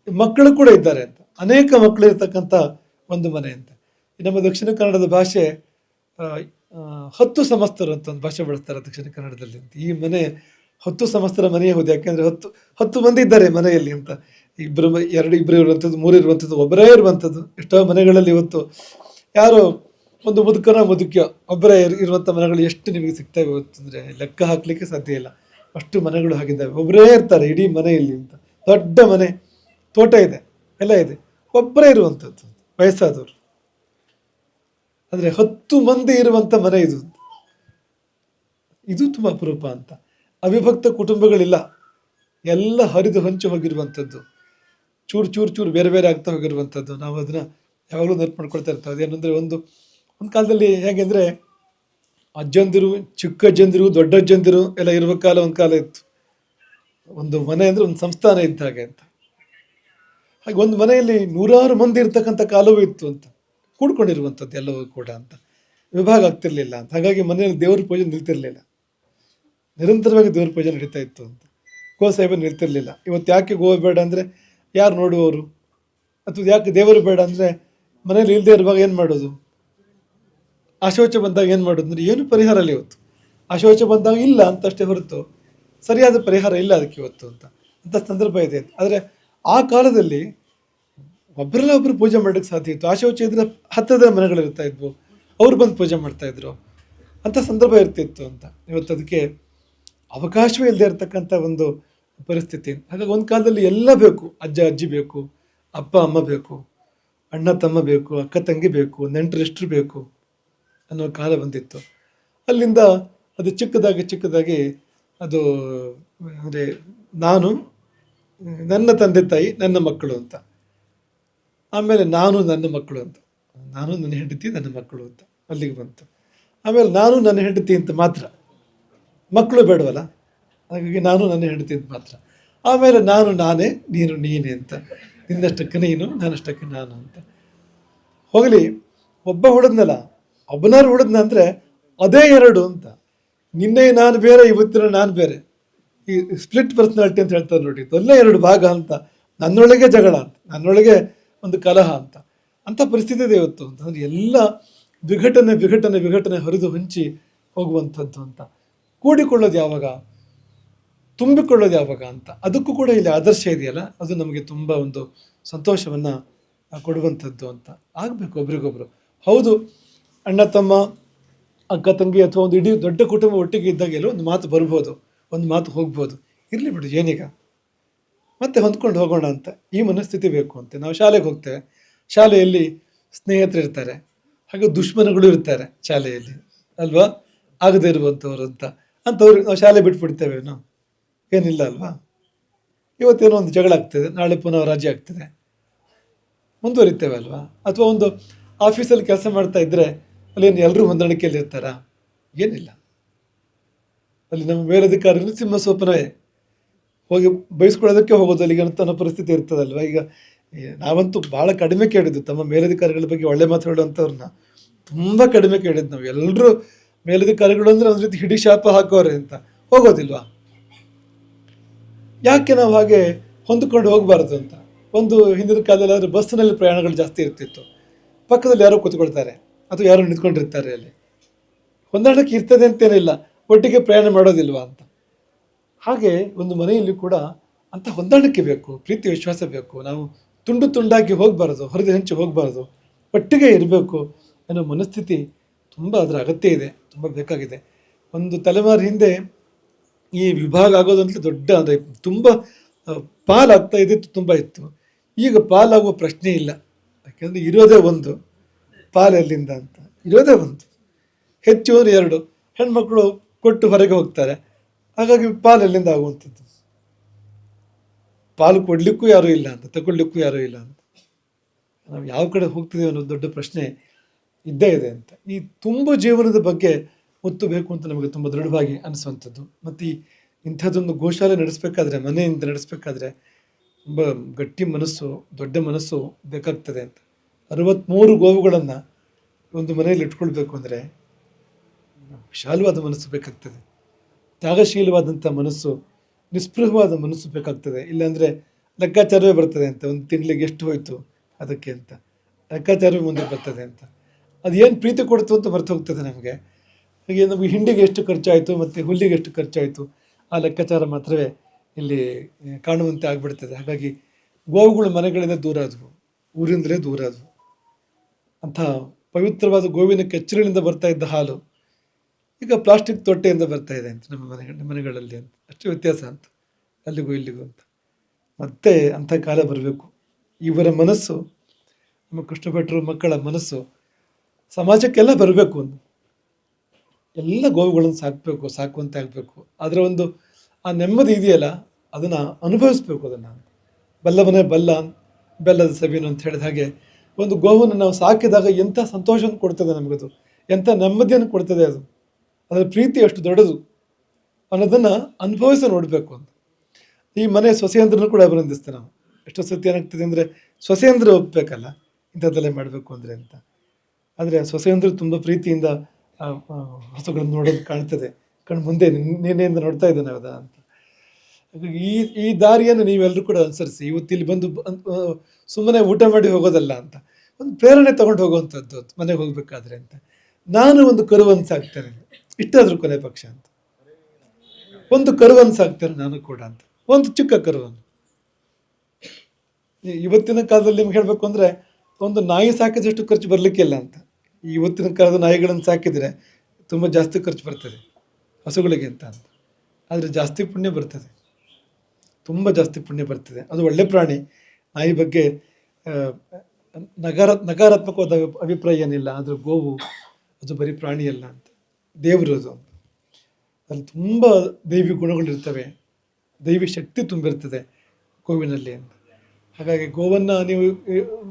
ಮಕ್ಕಳು ಕೂಡ ಇದ್ದಾರೆ ಅಂತ. ಅನೇಕ ಮಕ್ಕಳು ಇರತಕ್ಕಂಥ ಒಂದು ಮನೆ ಅಂತ. ನಮ್ಮ ದಕ್ಷಿಣ ಕನ್ನಡದ ಭಾಷೆ ಹತ್ತು ಸಮಸ್ತರು ಅಂತ ಒಂದು ಭಾಷೆ ಬಳಸ್ತಾರೆ ದಕ್ಷಿಣ ಕನ್ನಡದಲ್ಲಿ ಅಂತ. ಈ ಮನೆ ಹತ್ತು ಸಮಸ್ತರ ಮನೆಯೇ ಹೌದು. ಯಾಕೆಂದ್ರೆ ಹತ್ತು ಹತ್ತು ಮಂದಿ ಇದ್ದಾರೆ ಮನೆಯಲ್ಲಿ ಅಂತ. ಇಬ್ಬರು ಎರಡು ಇಬ್ಬರು ಇರುವಂಥದ್ದು, ಮೂರು ಇರುವಂಥದ್ದು, ಒಬ್ಬರೇ ಇರುವಂಥದ್ದು. ಎಷ್ಟೋ ಮನೆಗಳಲ್ಲಿ ಇವತ್ತು ಯಾರೋ ಒಂದು ಮುದುಕನ ಮುದುಕಿಯ ಒಬ್ಬರೇ ಇರ್- ಇರುವಂಥ ಮನೆಗಳು ಎಷ್ಟು ನಿಮಗೆ ಸಿಗ್ತವೆ ಅಂತಂದರೆ ಲೆಕ್ಕ ಹಾಕಲಿಕ್ಕೆ ಸಾಧ್ಯ ಇಲ್ಲ. ಅಷ್ಟು ಮನೆಗಳು ಹಾಗಿದ್ದಾವೆ. ಒಬ್ಬರೇ ಇರ್ತಾರೆ ಇಡೀ ಮನೆಯಲ್ಲಿ ಅಂತ. ದೊಡ್ಡ ಮನೆ, ತೋಟ ಇದೆ, ಎಲ್ಲ ಇದೆ. ಒಬ್ಬರೇ ಇರುವಂಥದ್ದು ವಯಸ್ಸಾದವರು. ಅಂದರೆ ಹತ್ತು ಮಂದಿ ಇರುವಂಥ ಮನೆ ಇದು. ಇದು ತುಂಬ ಅಪರೂಪ ಅಂತ. ಅವಿಭಕ್ತ ಕುಟುಂಬಗಳಿಲ್ಲ. ಎಲ್ಲ ಹರಿದು ಹಂಚು ಹೋಗಿರುವಂಥದ್ದು ಚೂರು ಚೂರು ಚೂರು ಬೇರೆ ಬೇರೆ ಆಗ್ತಾ ಹೋಗಿರುವಂಥದ್ದು ನಾವು ಅದನ್ನ ಯಾವಾಗಲೂ ನೆನಪು ಮಾಡ್ಕೊಳ್ತಾ ಇರ್ತೇವೆ. ಅದೇನಂದರೆ ಒಂದು ಒಂದು ಕಾಲದಲ್ಲಿ ಹೇಗೆಂದರೆ ಅಜ್ಜಂದಿರು ಚಿಕ್ಕ ಅಜ್ಜಂದಿರು ದೊಡ್ಡ ಅಜ್ಜಂದಿರು ಎಲ್ಲ ಇರುವ ಕಾಲ ಒಂದು ಕಾಲ ಇತ್ತು. ಒಂದು ಮನೆ ಅಂದರೆ ಒಂದು ಸಂಸ್ಥಾನ ಇದ್ದ ಹಾಗೆ ಅಂತ. ಹಾಗೆ ಒಂದು ಮನೆಯಲ್ಲಿ ನೂರಾರು ಮಂದಿ ಇರ್ತಕ್ಕಂಥ ಕಾಲವೂ ಇತ್ತು ಅಂತ. ಕೂಡ್ಕೊಂಡಿರುವಂಥದ್ದು ಎಲ್ಲವೂ ಕೂಡ ಅಂತ. ವಿಭಾಗ ಆಗ್ತಿರ್ಲಿಲ್ಲ ಅಂತ. ಹಾಗಾಗಿ ಮನೆಯಲ್ಲಿ ದೇವರ ಪೂಜೆ ನಿಲ್ತಿರಲಿಲ್ಲ. ನಿರಂತರವಾಗಿ ದೇವ್ರ ಪೂಜೆ ನಡೀತಾ ಇತ್ತು ಅಂತ. ಗೋ ಸಾಹೇಬ ನಿಲ್ತಿರಲಿಲ್ಲ. ಇವತ್ತು ಯಾಕೆ ಗೋ ಬೇಡ ಅಂದರೆ ಯಾರು ನೋಡುವವರು? ಅಥವಾ ಯಾಕೆ ದೇವರು ಬೇಡ ಅಂದರೆ ಮನೇಲಿ ಇಲ್ಲದೆ ಇರುವಾಗ ಏನು ಮಾಡೋದು? ಅಶೌಚ ಬಂದಾಗ ಏನು ಮಾಡೋದು ಅಂದರೆ ಏನು ಪರಿಹಾರ ಇಲ್ಲ ಇವತ್ತು. ಅಶೌಚ ಬಂದಾಗ ಇಲ್ಲ ಅಂತಷ್ಟೇ ಹೊರತು ಸರಿಯಾದ ಪರಿಹಾರ ಇಲ್ಲ ಅದಕ್ಕೆ ಇವತ್ತು ಅಂತ. ಅಂತ ಸಂದರ್ಭ ಇದೆ. ಆದರೆ ಆ ಕಾಲದಲ್ಲಿ ಒಬ್ಬರಲ್ಲ ಒಬ್ಬರು ಪೂಜೆ ಮಾಡೋಕ್ಕೆ ಸಾಧ್ಯ ಇತ್ತು. ಆಶೌಚ ಇದ್ರೆ ಹತ್ತಿರದ ಮನೆಗಳಿರ್ತಾ ಇದ್ವು. ಅವ್ರು ಬಂದು ಪೂಜೆ ಮಾಡ್ತಾಯಿದ್ರು ಅಂಥ ಸಂದರ್ಭ ಇರ್ತಿತ್ತು ಅಂತ. ಇವತ್ತು ಅದಕ್ಕೆ ಅವಕಾಶವೇ ಇಲ್ಲದೆ ಇರತಕ್ಕಂಥ ಒಂದು ಪರಿಸ್ಥಿತಿ. ಹಾಗಾಗಿ ಒಂದು ಕಾಲದಲ್ಲಿ ಎಲ್ಲ ಬೇಕು. ಅಜ್ಜ, ಅಜ್ಜಿ ಬೇಕು, ಅಪ್ಪ, ಅಮ್ಮ ಬೇಕು, ಅಣ್ಣ, ತಮ್ಮ ಬೇಕು, ಅಕ್ಕ, ತಂಗಿ ಬೇಕು ನೆಂಟರಿಷ್ಟರು ಬೇಕು. ಅನ್ನೋ ಕಾಲ ಬಂದಿತ್ತು. ಅಲ್ಲಿಂದ ಅದು ಚಿಕ್ಕದಾಗಿ ಚಿಕ್ಕದಾಗಿ ಅದು, ಅಂದರೆ ನಾನು, ನನ್ನ ತಂದೆ ತಾಯಿ, ನನ್ನ ಮಕ್ಕಳು ಅಂತ. ಆಮೇಲೆ ನಾನು ನನ್ನ ಮಕ್ಕಳು ಅಂತ. ನಾನು ನನ್ನ ಹೆಂಡತಿ, ನನ್ನ ಮಕ್ಕಳು ಅಂತ ಅಲ್ಲಿಗೆ ಬಂತು. ಆಮೇಲೆ ನಾನು ನನ್ನ ಹೆಂಡತಿ ಅಂತ ಮಾತ್ರ. ಮಕ್ಕಳು ಬೇಡವಲ್ಲ? ಹಾಗಾಗಿ ನಾನು ನನ್ನ ಹೆಂಡತಿ ಅಂತ ಮಾತ್ರ. ಆಮೇಲೆ ನಾನು ನಾನೇ, ನೀನು ನೀನೇ ಅಂತ. ನಿನ್ನಷ್ಟಕ್ಕೆ ನೀನು ನನ್ನಷ್ಟಕ್ಕೆ ನಾನು ಅಂತ. ಹೋಗಲಿ, ಒಬ್ಬ ಹೊಡೆದ್ನಲ್ಲ ಒಬ್ಬನಾರು ಹೊಡೆದ್ನ ಅಂದರೆ ಅದೇ ಎರಡು ಅಂತ. ನಿನ್ನೆ ನಾನು ಬೇರೆ, ಇವತ್ತಿನ ನಾನು ಬೇರೆ. ಈ ಸ್ಪ್ಲಿಟ್ ಪರ್ಸನಾಲಿಟಿ ಅಂತ ಹೇಳ್ತಾರೆ ನೋಡಿ ಅಲ್ಲೇ ಎರಡು ಭಾಗ ಅಂತ. ನನ್ನೊಳಗೆ ಜಗಳ ಅಂತ, ನನ್ನೊಳಗೆ ಒಂದು ಕಲಹ ಅಂತ. ಅಂಥ ಪರಿಸ್ಥಿತಿ ಇದೆ ಇವತ್ತು ಅಂತಂದ್ರೆ ಎಲ್ಲ ವಿಘಟನೆ ವಿಘಟನೆ ವಿಘಟನೆ ಹರಿದು ಹಂಚಿ ಹೋಗುವಂಥದ್ದು ಅಂತ. ಕೂಡಿಕೊಳ್ಳೋದು ಯಾವಾಗ? ತುಂಬಿಕೊಳ್ಳೋದು ಯಾವಾಗ ಅಂತ. ಅದಕ್ಕೂ ಕೂಡ ಇಲ್ಲಿ ಆದರ್ಶ ಇದೆಯಲ್ಲ? ಅದು ನಮಗೆ ತುಂಬ ಒಂದು ಸಂತೋಷವನ್ನು ಕೊಡುವಂಥದ್ದು ಅಂತ. ಆಗಬೇಕು ಒಬ್ರಿಗೊಬ್ರು. ಹೌದು ಅಣ್ಣ, ತಮ್ಮ, ಅಕ್ಕ, ತಂಗಿ ಅಥವಾ ಒಂದು ಇಡೀ ದೊಡ್ಡ ಕುಟುಂಬ ಒಟ್ಟಿಗೆ ಇದ್ದಾಗ ಎಲ್ಲೋ ಒಂದು ಮಾತು ಬರ್ಬೋದು, ಒಂದು ಮಾತು ಹೋಗ್ಬೋದು. ಇರಲಿ ಬಿಡು, ಏನೀಗ? ಮತ್ತೆ ಹೊಂದ್ಕೊಂಡು ಹೋಗೋಣ ಅಂತ. ಈ ಮನಸ್ಥಿತಿ ಬೇಕು ಅಂತ. ನಾವು ಶಾಲೆಗೆ ಹೋಗ್ತೇವೆ. ಶಾಲೆಯಲ್ಲಿ ಸ್ನೇಹಿತರು ಇರ್ತಾರೆ. ಹಾಗೆ ದುಶ್ಮನಗಳು ಇರ್ತಾರೆ ಶಾಲೆಯಲ್ಲಿ. ಅಲ್ವಾ? ಆಗದೇ ಇರುವಂಥವ್ರು ಅಂತ. ಅಂಥವ್ರು ನಾವು ಶಾಲೆ ಬಿಟ್ಬಿಡ್ತೇವೆ ನಾವು. ಏನಿಲ್ಲ ಅಲ್ವಾ? ಇವತ್ತೇನೋ ಒಂದು ಜಗಳ ಆಗ್ತದೆ. ನಾಳೆ ಪುನಃ ರಾಜಿ ಆಗ್ತದೆ. ಮುಂದುವರಿತೇವೆ ಅಲ್ವಾ? ಅಥವಾ ಒಂದು ಆಫೀಸಲ್ಲಿ ಕೆಲಸ ಮಾಡ್ತಾ ಇದ್ದರೆ ಅಲ್ಲೇನು ಎಲ್ಲರೂ ಹೊಂದಾಣಿಕೆಯಲ್ಲಿ ಇರ್ತಾರಾ? ಏನಿಲ್ಲ. ಅಲ್ಲಿ ನಮ್ಮ ಮೇಲಧಿಕಾರಿಗಳು ಸಿಂಹ ಸ್ವಪ್ನವೇ ಹೋಗಿ ಬಯಸ್ಕೊಳ್ಳೋದಕ್ಕೆ ಹೋಗೋದು, ಅಲ್ಲಿಗೆ ಅನ್ನೋ ಪರಿಸ್ಥಿತಿ ಇರ್ತದಲ್ವ? ಈಗ ನಾವಂತೂ ಭಾಳ ಕಡಿಮೆ ಕೇಳಿದ್ದು ತಮ್ಮ ಮೇಲಧಿಕಾರಿಗಳ ಬಗ್ಗೆ ಒಳ್ಳೆ ಮಾತಾಡುವಂಥವ್ರನ್ನ ತುಂಬ ಕಡಿಮೆ ಕೇಳಿದ್ದು ನಾವು. ಎಲ್ಲರೂ ಮೇಲಧಿಕಾರಿಗಳು ಅಂದರೆ ಒಂದು ರೀತಿ ಹಿಡಿ ಶಾಪ ಹಾಕೋರೆ ಅಂತ. ಹೋಗೋದಿಲ್ವಾ? ಯಾಕೆ ನಾವು ಹಾಗೆ ಹೊಂದ್ಕೊಂಡು ಹೋಗಬಾರ್ದು ಅಂತ? ಒಂದು ಹಿಂದಿನ ಕಾಲದಲ್ಲಿ ಆದರೆ ಬಸ್ಸಿನಲ್ಲಿ ಪ್ರಯಾಣಗಳು ಜಾಸ್ತಿ ಇರ್ತಿತ್ತು. ಪಕ್ಕದಲ್ಲಿ ಯಾರೋ ಕೂತ್ಕೊಳ್ತಾರೆ. ಅಥವಾ ಯಾರು ನಿಂತ್ಕೊಂಡಿರ್ತಾರೆ ಅಲ್ಲಿ? ಹೊಂದಾಣಿಕೆ ಇರ್ತದೆ ಅಂತೇನಿಲ್ಲ. ಒಟ್ಟಿಗೆ ಪ್ರಯಾಣ ಮಾಡೋದಿಲ್ವಾ ಅಂತ. ಹಾಗೆ ಒಂದು ಮನೆಯಲ್ಲಿ ಕೂಡ ಅಂಥ ಹೊಂದಾಣಿಕೆ ಬೇಕು, ಪ್ರೀತಿ ವಿಶ್ವಾಸ ಬೇಕು. ನಾವು ತುಂಡು ತುಂಡಾಗಿ ಹೋಗಬಾರದು ಹೊರದು ಹಂಚಿ ಹೋಗಬಾರದು. ಒಟ್ಟಿಗೆ ಇರಬೇಕು ಅನ್ನೋ ಮನಸ್ಥಿತಿ ತುಂಬ ಅದರ ಅಗತ್ಯ ಇದೆ, ತುಂಬ ಬೇಕಾಗಿದೆ. ಒಂದು ತಲೆಮಾರು ಹಿಂದೆ ಈ ವಿಭಾಗ ಆಗೋದಂತಲೇ ದೊಡ್ಡ ಅಂದರೆ ತುಂಬ ಪಾಲಾಗ್ತಾ ಇದ್ದಿತ್ತು, ತುಂಬ ಇತ್ತು. ಈಗ ಪಾಲಾಗುವ ಪ್ರಶ್ನೆ ಇಲ್ಲ. ಯಾಕೆಂದರೆ ಇರೋದೇ ಒಂದು. ಪಾಲು ಎಲ್ಲಿಂದ ಅಂತ. ಇರೋದೇ ಒಂದು. ಹೆಚ್ಚು ಅವರು ಎರಡು. ಹೆಣ್ಮಕ್ಳು ಕೊಟ್ಟು ಹೊರಗೆ ಹೋಗ್ತಾರೆ. ಹಾಗಾಗಿ ಪಾಲು ಎಲ್ಲಿಂದ ಆಗುವಂಥದ್ದು. ಪಾಲು ಕೊಡಲಿಕ್ಕೂ ಯಾರೂ ಇಲ್ಲ ಅಂತ, ತಗೊಳ್ಲಿಕ್ಕೂ ಯಾರೂ ಇಲ್ಲ ಅಂತ. ನಾವು ಯಾವ ಕಡೆ ಹೋಗ್ತಿದ್ದೀವಿ ಅನ್ನೋ ದೊಡ್ಡ ಪ್ರಶ್ನೆ ಇದ್ದೇ ಇದೆ ಅಂತ. ಈ ತುಂಬ ಜೀವನದ ಬಗ್ಗೆ ಒತ್ತು ಬೇಕು ಅಂತ ನಮಗೆ ತುಂಬ ದೃಢವಾಗಿ ಅನಿಸುವಂಥದ್ದು. ಮತ್ತು ಈ ಇಂಥದ್ದೊಂದು ಗೋಶಾಲೆ ನಡೆಸಬೇಕಾದ್ರೆ, ಮನೆಯಿಂದ ನಡೆಸಬೇಕಾದ್ರೆ ತುಂಬ ಗಟ್ಟಿ ಮನಸ್ಸು, ದೊಡ್ಡ ಮನಸ್ಸು ಬೇಕಾಗ್ತದೆ ಅಂತ. ಅರವತ್ತ್ಮೂರು ಗೋವುಗಳನ್ನು ಒಂದು ಮನೆಯಲ್ಲಿ ಇಟ್ಕೊಳ್ಬೇಕು ಅಂದರೆ ವಿಶಾಲವಾದ ಮನಸ್ಸು ಬೇಕಾಗ್ತದೆ. ತ್ಯಾಗಶೀಲವಾದಂಥ ಮನಸ್ಸು, ನಿಸ್ಪೃಹವಾದ ಮನಸ್ಸು ಬೇಕಾಗ್ತದೆ. ಇಲ್ಲಾಂದರೆ ಲೆಕ್ಕಾಚಾರವೇ ಬರ್ತದೆ ಅಂತ, ಒಂದು ತಿಂಗಳಿಗೆ ಎಷ್ಟು ಹೋಯಿತು ಅದಕ್ಕೆ ಅಂತ. ಲೆಕ್ಕಾಚಾರವೇ ಮುಂದೆ ಬರ್ತದೆ ಅಂತ. ಅದು ಏನು ಪ್ರೀತಿ ಕೊಡ್ತು ಅಂತ ಬರ್ತಾ ಹೋಗ್ತದೆ ನಮಗೆ. ಹಾಗೆ ನಮಗೆ ಹಿಂಡಿಗೆ ಎಷ್ಟು ಖರ್ಚಾಯಿತು ಮತ್ತು ಹುಲ್ಲಿಗೆ ಎಷ್ಟು ಖರ್ಚಾಯಿತು ಆ ಲೆಕ್ಕಾಚಾರ ಮಾತ್ರವೇ ಇಲ್ಲಿ ಕಾಣುವಂತೆ ಆಗಿಬಿಡ್ತದೆ. ಹಾಗಾಗಿ ಗೋವುಗಳು ಮನೆಗಳಿಂದ ದೂರ ಆದವು. ಊರಿಂದಲೇ ದೂರ ಆದವು. ಅಂಥ ಪವಿತ್ರವಾದ ಗೋವಿನ ಕೆಚ್ಚಲಿನಿಂದ ಬರ್ತಾ ಇದ್ದ ಹಾಲು ಈಗ ಪ್ಲಾಸ್ಟಿಕ್ ತೊಟ್ಟೆಯಿಂದ ಬರ್ತಾ ಇದೆ ಅಂತ ನಮ್ಮ ಮನೆ ಮನೆಗಳಲ್ಲಿ ಅಂತ. ಅಷ್ಟು ವ್ಯತ್ಯಾಸ ಅಂತ. ಅಲ್ಲಿಗೂ ಇಲ್ಲಿಗೂ ಅಂತ. ಮತ್ತೆ ಅಂಥ ಕಾಲ ಬರಬೇಕು. ಇವರ ಮನಸ್ಸು, ನಮ್ಮ ಕೃಷ್ಣ ಭಟ್ರು ಮಕ್ಕಳ ಮನಸ್ಸು ಸಮಾಜಕ್ಕೆಲ್ಲ ಬರಬೇಕು ಅಂತ ಎಲ್ಲ ಗೋವುಗಳನ್ನು ಸಾಕಬೇಕು, ಸಾಕುವಂತೆ ಆಗಬೇಕು. ಅದರ ಒಂದು ಆ ನೆಮ್ಮದಿ ಇದೆಯಲ್ಲ, ಅದನ್ನು ಅನುಭವಿಸ್ಬೇಕು ಅದನ್ನು. ಬಲ್ಲವನೇ ಬಲ್ಲ, ಬೆಲ್ಲದ ಸಬೀನು ಅಂತ ಹೇಳಿದ ಹಾಗೆ ಒಂದು ಗೋವನ್ನು ನಾವು ಸಾಕಿದಾಗ ಎಂಥ ಸಂತೋಷವನ್ನು ಕೊಡ್ತದೆ ನಮಗದು? ಎಂಥ ನೆಮ್ಮದಿಯನ್ನು ಕೊಡ್ತದೆ ಅದು? ಅದರ ಪ್ರೀತಿ ಅಷ್ಟು ದೊಡ್ಡದು. ಅನ್ನೋದನ್ನು ಅನುಭವಿಸಿ ನೋಡಬೇಕು ಅಂತ. ಈ ಮನೆ ಸೊಸೆಯಂದ್ರನ್ನು ಕೂಡ ಅಭಿನಂದಿಸ್ತೇವೆ ನಾವು ಎಷ್ಟೋ ಸತಿ ಏನಾಗ್ತದೆ ಅಂದರೆ ಸೊಸೆಯಂದ್ರೆ ಒಪ್ಪಬೇಕಲ್ಲ ಇಂಥದ್ದೆಲ್ಲ ಮಾಡಬೇಕು ಅಂದರೆ ಅಂತ. ಆದರೆ ಸೊಸೆಯಂದ್ರು ತುಂಬ ಪ್ರೀತಿಯಿಂದ ಹಸುಗಳನ್ನು ನೋಡೋದು ಕಾಣ್ತದೆ. ಕಣ್ಣು ಮುಂದೆ ನಿನ್ನೆಯಿಂದ ನೋಡ್ತಾ ಇದ್ದಾನೆ ಹೌದಾ ಅಂತ. ಈ ಈ ದಾರಿಯನ್ನು ನೀವೆಲ್ಲರೂ ಕೂಡ ಅನುಸರಿಸಿ. ಇವತ್ತಿಲ್ಲಿ ಬಂದು ಸುಮ್ಮನೆ ಊಟ ಮಾಡಿ ಹೋಗೋದಲ್ಲ ಅಂತ. ಒಂದು ಪ್ರೇರಣೆ ತಗೊಂಡು ಹೋಗುವಂಥದ್ದು ಮನೆಗೆ ಹೋಗಬೇಕಾದ್ರೆ ಅಂತ. ನಾನು ಒಂದು ಕರುವನ್ನು ಸಾಕ್ತೇನೆ ಇಷ್ಟಾದರೂ ಕೊನೆ ಪಕ್ಷ ಅಂತ. ಒಂದು ಕರುವನ್ನು ಸಾಕ್ತೇನೆ ನಾನು ಕೂಡ ಅಂತ. ಒಂದು ಚಿಕ್ಕ ಕರುವನ್ನು. ಇವತ್ತಿನ ಕಾಲದಲ್ಲಿ ನಿಮ್ಗೆ ಹೇಳಬೇಕು ಅಂದರೆ, ಒಂದು ನಾಯಿ ಸಾಕಿದಷ್ಟು ಖರ್ಚು ಬರಲಿಕ್ಕಿಲ್ಲ ಅಂತ. ಇವತ್ತಿನ ಕಾಲದ ನಾಯಿಗಳನ್ನು ಸಾಕಿದರೆ ತುಂಬ ಜಾಸ್ತಿ ಖರ್ಚು ಬರ್ತದೆ, ಹಸುಗಳಿಗೆ ಅಂತ ಅಂತ. ಆದರೆ ಜಾಸ್ತಿ ಪುಣ್ಯ ಬರ್ತದೆ. ತುಂಬ ಜಾಸ್ತಿ ಪುಣ್ಯ ಬರ್ತದೆ. ಅದು ಒಳ್ಳೆ ಪ್ರಾಣಿ. ನಾಯಿ ಬಗ್ಗೆ ನಗರ ನಕಾರ ನಕಾರಾತ್ಮಕವಾದ ಅಭಿಪ್ರಾಯ ಏನಿಲ್ಲ. ಆದರೆ ಗೋವು, ಅದು ಬರೀ ಪ್ರಾಣಿ ಅಲ್ಲ ಅಂತ. ದೇವರು ಅದು. ಅಲ್ಲಿ ತುಂಬ ದೈವಿ ಗುಣಗಳಿರ್ತವೆ. ದೈವಿ ಶಕ್ತಿ ತುಂಬಿರ್ತದೆ ಗೋವಿನಲ್ಲಿ ಅಂತ. ಹಾಗಾಗಿ ಗೋವನ್ನು ನೀವು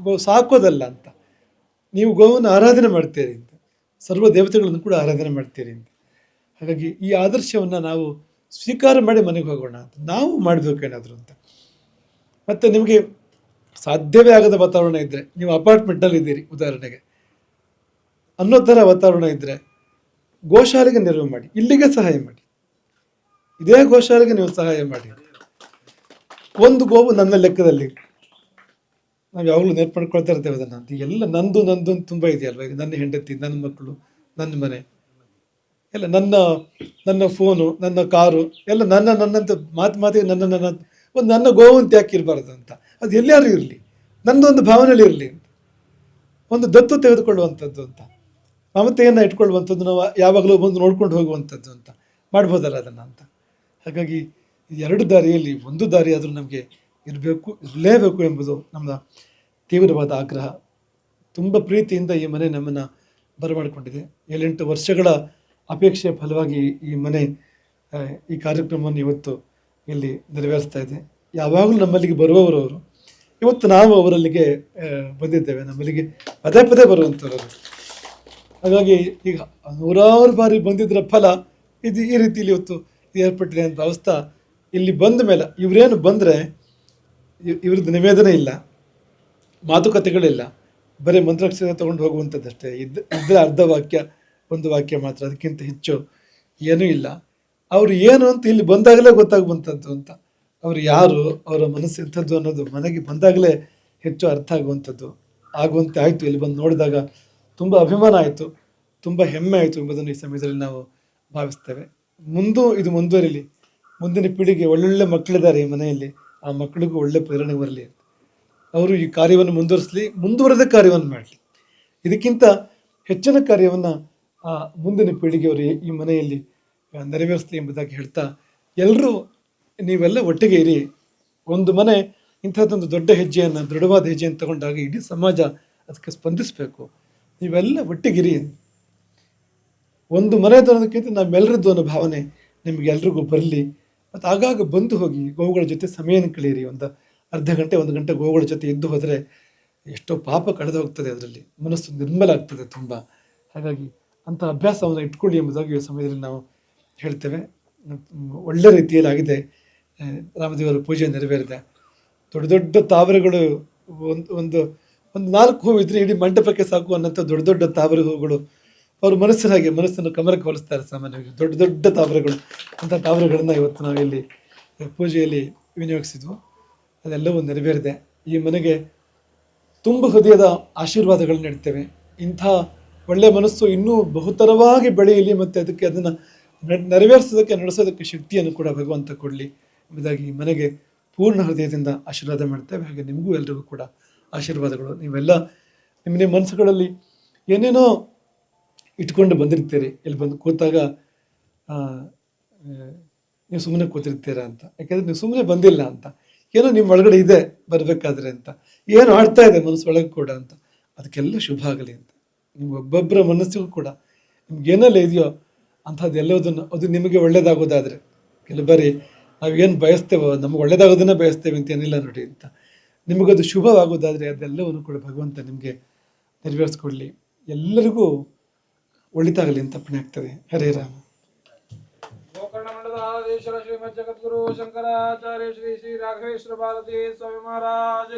ಗೋ, ಸಾಕೋದಲ್ಲ ಅಂತ. ನೀವು ಗೋವನ್ನು ಆರಾಧನೆ ಮಾಡ್ತೀರಿ ಅಂತ. ಸರ್ವ ದೇವತೆಗಳನ್ನು ಕೂಡ ಆರಾಧನೆ ಮಾಡ್ತೀರಿ ಅಂತ. ಹಾಗಾಗಿ ಈ ಆದರ್ಶವನ್ನು ನಾವು ಸ್ವೀಕಾರ ಮಾಡಿ ಮನೆಗೆ ಹೋಗೋಣ ಅಂತ. ನಾವು ಮಾಡಬೇಕೇನಾದರೂ ಅಂತ. ಮತ್ತು ನಿಮಗೆ ಸಾಧ್ಯವೇ ಆಗದ ವಾತಾವರಣ ಇದ್ದರೆ ನೀವು ಅಪಾರ್ಟ್ಮೆಂಟಲ್ಲಿ ಇದ್ದೀರಿ, ಉದಾಹರಣೆಗೆ. ಅನ್ನೋ ಥರ ವಾತಾವರಣ ಇದ್ದರೆ ಗೋಶಾಲೆಗೆ ನೆರವು ಮಾಡಿ, ಇಲ್ಲಿಗೆ ಸಹಾಯ ಮಾಡಿ. ಇದೇ ಗೋಶಾಲೆಗೆ ನೀವು ಸಹಾಯ ಮಾಡಿ. ಒಂದು ಗೋವು ನನ್ನ ಲೆಕ್ಕದಲ್ಲಿ. ನಾವು ಯಾವಾಗಲೂ ನೆನಪು ಮಾಡ್ಕೊಳ್ತಾ ಇರ್ತೇವೆ ಅದನ್ನು ಎಲ್ಲ ನಂದು ನಂದು ತುಂಬ ಇದೆಯಲ್ವ? ಈಗ ನನ್ನ ಹೆಂಡತಿ, ನನ್ನ ಮಕ್ಕಳು, ನನ್ನ ಮನೆ. ಎಲ್ಲ ನನ್ನ ನನ್ನ ಫೋನು, ನನ್ನ ಕಾರು, ಎಲ್ಲ ನನ್ನ, ನನ್ನಂತ ಮಾತು ಮಾತಿಗೆ ನನ್ನ ನನ್ನ ಒಂದು ನನ್ನ ಗೋವಂತ ಯಾಕೆ ಇರಬಾರ್ದು ಅಂತ. ಅದು ಎಲ್ಲಾರು ಇರಲಿ. ನನ್ನದೊಂದು ಭಾವನೆಯಲ್ಲಿ ಇರಲಿ ಒಂದು ದತ್ತು ತೆಗೆದುಕೊಳ್ಳುವಂಥದ್ದು ಅಂತ. ಮಮತೆಯನ್ನು ಇಟ್ಕೊಳ್ಳುವಂಥದ್ದು ನಾವು ಯಾವಾಗಲೂ ಬಂದು ನೋಡ್ಕೊಂಡು ಹೋಗುವಂಥದ್ದು ಅಂತ. ಮಾಡ್ಬೋದಲ್ಲ ಅದನ್ನು ಅಂತ. ಹಾಗಾಗಿ ಎರಡು ದಾರಿಯಲ್ಲಿ ಒಂದು ದಾರಿ ಆದರೂ ನಮಗೆ ಇರಬೇಕು, ಇರಲೇಬೇಕು ಎಂಬುದು ನಮ್ಮ ತೀವ್ರವಾದ ಆಗ್ರಹ. ತುಂಬ ಪ್ರೀತಿಯಿಂದ ಈ ಮನೆ ನಮ್ಮನ್ನು ಬರಮಾಡಿಕೊಂಡಿದೆ. ಏಳೆಂಟು ವರ್ಷಗಳ ಅಪೇಕ್ಷೆಯ ಫಲವಾಗಿ ಈ ಮನೆ ಈ ಕಾರ್ಯಕ್ರಮವನ್ನು ಇವತ್ತು ಇಲ್ಲಿ ನೆರವೇರಿಸ್ತಾ ಇದೆ. ಯಾವಾಗಲೂ ನಮ್ಮಲ್ಲಿಗೆ ಬರುವವರು ಅವರು. ಇವತ್ತು ನಾವು ಅವರಲ್ಲಿಗೆ ಬಂದಿದ್ದೇವೆ. ನಮ್ಮಲ್ಲಿಗೆ ಪದೇ ಪದೇ ಬರುವಂಥವ್ರು ಹಾಗಾಗಿ ಈಗ ನೂರಾರು ಬಾರಿ ಬಂದಿದ್ದರ ಫಲ ಇದು ಈ ರೀತಿಯಲ್ಲಿ ಇವತ್ತು ಏರ್ಪಟ್ಟಿದೆ ಅಂತ ಅವಸ್ಥಾ ಇಲ್ಲಿ ಬಂದ ಮೇಲೆ ಇವರೇನು ಬಂದರೆ ಇವ್ರದ್ದು ನಿವೇದನೆ ಇಲ್ಲ. ಮಾತುಕತೆಗಳಿಲ್ಲ. ಬರೀ ಮಂತ್ರಾಕ್ಷರ ತಗೊಂಡು ಹೋಗುವಂಥದ್ದಷ್ಟೇ. ಇದ್ದ ಇದ್ದರೆ ಅರ್ಧ ವಾಕ್ಯ ಒಂದು ವಾಕ್ಯ ಮಾತ್ರ, ಅದಕ್ಕಿಂತ ಹೆಚ್ಚು ಏನೂ ಇಲ್ಲ. ಅವರು ಏನು ಅಂತ ಇಲ್ಲಿ ಬಂದಾಗಲೇ ಗೊತ್ತಾಗುವಂಥದ್ದು ಅಂತ. ಅವರು ಯಾರು, ಅವರ ಮನಸ್ಸು ಎಂಥದ್ದು ಅನ್ನೋದು ಮನೆಗೆ ಬಂದಾಗಲೇ ಹೆಚ್ಚು ಅರ್ಥ ಆಗುವಂಥದ್ದು. ಆಗುವಂತೆ ಆಯಿತು. ಇಲ್ಲಿ ಬಂದು ನೋಡಿದಾಗ ತುಂಬ ಅಭಿಮಾನ ಆಯಿತು. ತುಂಬ ಹೆಮ್ಮೆ ಆಯಿತು ಎಂಬುದನ್ನು ಈ ಸಮಯದಲ್ಲಿ ನಾವು ಭಾವಿಸ್ತೇವೆ. ಮುಂದೂ, ಇದು ಮುಂದುವರಿಲಿ. ಮುಂದಿನ ಪೀಳಿಗೆ ಒಳ್ಳೊಳ್ಳೆ ಮಕ್ಕಳಿದ್ದಾರೆ ಈ ಮನೆಯಲ್ಲಿ. ಆ ಮಕ್ಕಳಿಗೂ ಒಳ್ಳೆ ಪ್ರೇರಣೆ ಬರಲಿ. ಅವರು ಈ ಕಾರ್ಯವನ್ನು ಮುಂದುವರಿಸಲಿ, ಮುಂದುವರೆದ ಕಾರ್ಯವನ್ನು ಮಾಡಲಿ. ಇದಕ್ಕಿಂತ ಹೆಚ್ಚಿನ ಕಾರ್ಯವನ್ನು ಮುಂದಿನ ಪೀಳಿಗೆಯವರು ಈ- ಮನೆಯಲ್ಲಿ ಆ, ನೆರವೇರಿಸಲಿ ಎಂಬುದಾಗಿ ಹೇಳ್ತಾ ಎಲ್ಲರೂ ನೀವೆಲ್ಲ ಒಟ್ಟಿಗೆ ಇರಿ. ಒಂದು ಮನೆ ಇಂಥದ್ದೊಂದು ದೊಡ್ಡ ಹೆಜ್ಜೆಯನ್ನು ದೃಢವಾದ ಹೆಜ್ಜೆಯನ್ನು ತಗೊಂಡಾಗ ಇಡೀ ಸಮಾಜ ಅದಕ್ಕೆ ಸ್ಪಂದಿಸಬೇಕು. ನೀವೆಲ್ಲ ಒಟ್ಟಿಗಿರಿ ಒಂದು ಮನೆ ಅನ್ನೋದಕ್ಕಿಂತ ನಮ್ಮೆಲ್ಲರದ್ದು ಅನ್ನೋ ಭಾವನೆ ನಿಮಗೆ ಎಲ್ರಿಗೂ ಬರಲಿ. ಮತ್ತು ಆಗಾಗ ಬಂದು ಹೋಗಿ ಗೋವುಗಳ ಜೊತೆ ಸಮಯನ ಕಳೀರಿ ಒಂದು ಅರ್ಧ ಗಂಟೆ ಒಂದು ಗಂಟೆ ಗೋವುಗಳ ಜೊತೆ ಎದ್ದು ಹೋದರೆ ಎಷ್ಟೋ ಪಾಪ ಕಳೆದು ಹೋಗ್ತದೆ ಅದರಲ್ಲಿ. ಮನಸ್ಸು ನಿರ್ಮಲ ಆಗ್ತದೆ ತುಂಬ. ಹಾಗಾಗಿ ಅಂಥ ಅಭ್ಯಾಸವನ್ನು ಇಟ್ಕೊಳ್ಳಿ ಎಂಬುದಾಗಿ ಸಮಯದಲ್ಲಿ ನಾವು ಹೇಳ್ತೇವೆ. ಒಳ್ಳೆ ರೀತಿಯಲ್ಲಿ ಆಗಿದೆ ರಾಮದೇವರ ಪೂಜೆ ನೆರವೇರಿದೆ. ದೊಡ್ಡ ದೊಡ್ಡ ತಾವರೆಗಳು ಒಂದು ಒಂದು ಒಂದು ನಾಲ್ಕು ಹೂವು ಇದ್ರೆ ಇಡೀ ಮಂಟಪಕ್ಕೆ ಸಾಕು ಅನ್ನೋಂಥ ದೊಡ್ಡ ದೊಡ್ಡ ತಾವರೆ ಹೂಗಳು ಅವ್ರ ಮನಸ್ಸಿನ ಹಾಗೆ ಮನಸ್ಸನ್ನು ಕಮರಕ್ಕೆ ಹೋಲಿಸ್ತಾರೆ ಸಾಮಾನ್ಯವಾಗಿ. ದೊಡ್ಡ ದೊಡ್ಡ ತಾವರೆಗಳು ಅಂಥ ತಾವರೆಗಳನ್ನು ಇವತ್ತು ನಾವು ಇಲ್ಲಿ ಪೂಜೆಯಲ್ಲಿ ವಿನಿಯೋಗಿಸಿದ್ವು. ಅದೆಲ್ಲವೂ ನೆರವೇರಿದೆ. ಈ ಮನೆಗೆ ತುಂಬ ಹೃದಯದ ಆಶೀರ್ವಾದಗಳನ್ನ ನೀಡ್ತೇವೆ. ಇಂಥ ಒಳ್ಳೆಯ ಮನಸ್ಸು ಇನ್ನೂ ಬಹುತರವಾಗಿ ಬೆಳೆಯಲಿ ಮತ್ತು ಅದಕ್ಕೆ ಅದನ್ನು ನೆರವೇರಿಸೋದಕ್ಕೆ, ನಡೆಸೋದಕ್ಕೆ ಶಕ್ತಿಯನ್ನು ಕೂಡ ಭಗವಂತ ಕೊಡಲಿ ಎಂಬುದಾಗಿ ಮನೆಗೆ ಪೂರ್ಣ ಹೃದಯದಿಂದ ಆಶೀರ್ವಾದ ಮಾಡ್ತೇವೆ. ಹಾಗೆ ನಿಮಗೂ ಎಲ್ರಿಗೂ ಕೂಡ ಆಶೀರ್ವಾದಗಳು. ನೀವೆಲ್ಲ ನಿಮ್ಮ ನಿಮ್ಮ ಮನಸ್ಸುಗಳಲ್ಲಿ ಏನೇನೋ ಇಟ್ಕೊಂಡು ಬಂದಿರ್ತೀರಿ. ಇಲ್ಲಿ ಬಂದು ಕೂತಾಗ ನೀವು ಸುಮ್ಮನೆ ಕೂತಿರ್ತೀರಾ ಅಂತ. ಯಾಕೆಂದರೆ ನೀವು ಸುಮ್ಮನೆ ಬಂದಿಲ್ಲ ಅಂತ. ಏನೋ ನಿಮ್ಮ ಒಳಗಡೆ ಇದೆ, ಬರಬೇಕಾದ್ರೆ ಅಂತ. ಏನು ಆಡ್ತಾ ಇದೆ ಮನಸ್ಸೊಳಗೆ ಕೂಡ ಅಂತ. ಅದಕ್ಕೆಲ್ಲ ಶುಭ ಆಗಲಿ ಅಂತ. ಒಬ್ಬೊಬ್ಬರ ಮನಸ್ಸಿಗೂ ಕೂಡ ನಿಮ್ಗೆ ಏನೆಲ್ಲ ಇದೆಯೋ ಅಂಥದ್ದೆಲ್ಲದನ್ನು ಅದು ನಿಮಗೆ ಒಳ್ಳೇದಾಗೋದಾದರೆ ಕೆಲವು ಬಾರಿ ನಾವೇನು ಬಯಸ್ತೇವೋ ನಮಗೆ ಒಳ್ಳೇದಾಗೋದನ್ನೇ ಬಯಸ್ತೇವೆ ಅಂತ ಏನಿಲ್ಲ ನೋಡಿ ಅಂತ. ನಿಮಗದು ಶುಭವಾಗೋದಾದರೆ ಅದೆಲ್ಲವನ್ನು ಕೂಡ ಭಗವಂತ ನಿಮಗೆ ನೆರವೇರಿಸ್ಕೊಡ್ಲಿ. ಎಲ್ಲರಿಗೂ ಒಳಿತಾಗಲಿ ಅಂತ ಪುಣ್ಯ ಆಗ್ತದೆ. ಹರೇ ರಾಮ. ಗೋಕರ್ಣ ಮಂಡಲ ಆದೇಶ್ವರ ಶ್ರೀಮದ್ ಜಗದ್ಗುರು ಶಂಕರಾಚಾರ್ಯ ಶ್ರೀ ಶ್ರೀ ರಾಘವೇಶ್ವರ ಭಾರತಿ ಸ್ವಾಮಿ ಮಹಾರಾಜ